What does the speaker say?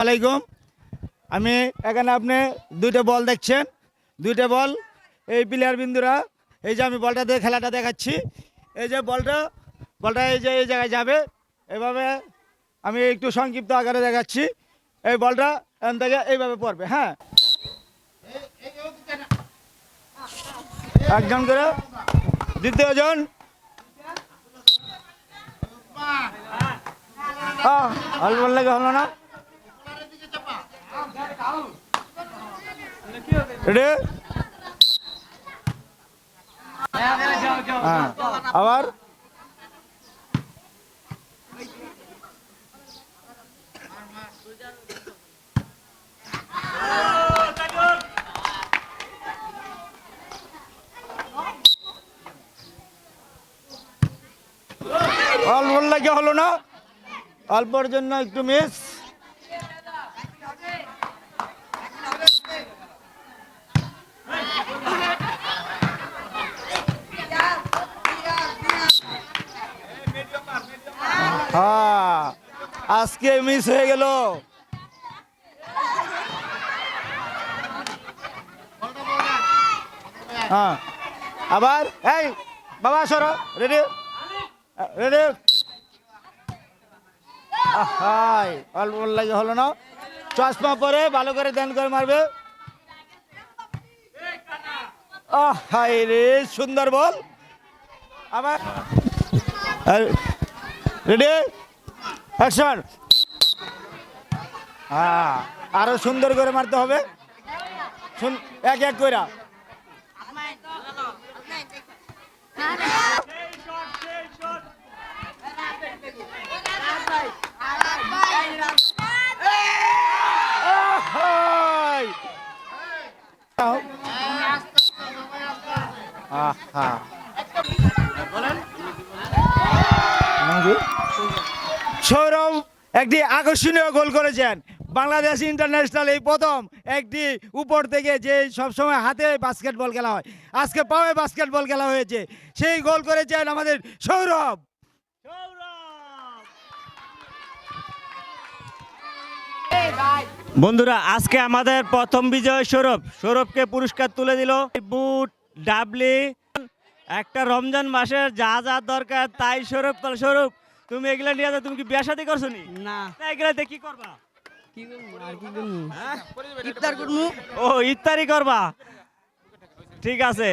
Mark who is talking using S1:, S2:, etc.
S1: আলাইকুম। আমি এখানে আপনি দুইটা বল দেখছেন। দুইটা বল এই প্লেয়ার বিন্দুরা এই যে আমি বলটা দিয়ে খেলাটা দেখাচ্ছি। এই যে বলটা বলটা এই যে এই জায়গায় যাবে। এভাবে আমি একটু সংক্ষিপ্ত আকারে দেখাচ্ছি। এই বলটা এখান থেকে এইভাবে পড়বে হ্যাঁ। একজন করে দ্বিতীয় জন। আহ, অল্প বল লাগে হলো না? হ্যাঁ আবার? অল্প লাগে হলো না? অল্পর জন্য একটু মিস হ্যাঁ আজকে মিস হয়ে গেল। হ্যাঁ আবার, এই, বাবা, সর রেডি রেডি হাই অল্প লাগে হলো না। চশমা পরে ভালো করে ধ্যান করে মারবে। হাই রে, সুন্দর বল। আবার। রেডি অ্যাকশন হ্যাঁ আরও সুন্দর করে মারতে হবে। শুন- এক এক কইরা। হাই আহা সৌরভ একটি আকর্ষণীয় গোল করেছেন। বাংলাদেশ ইন্টারন্যাশনাল এই প্রথম একটি উপর থেকে যে সবসময় হাতে বাস্কেটবল খেলা হয়। আজকে পাওয়ে বাস্কেটবল খেলা হয়েছে। সেই গোল করেছেন আমাদের সৌরভ।
S2: বন্ধুরা, আজকে আমাদের প্রথম বিজয় সৌরভ। সৌরভকে পুরস্কার তুলে দিল বুট, ডাবলি। একটা রমজান মাসের যা যা দরকার, তাই সৌরভ সৌরভ। তুমি এগুলা নিয়ে যাও, তুমি কি বিয়া শাদী করছ
S3: নি?
S2: না। এগুলাতে কি করবা?
S3: কি করব আর কি করব? ইফতার করব?
S2: ও ইত্যাদি করবা। ঠিক আছে।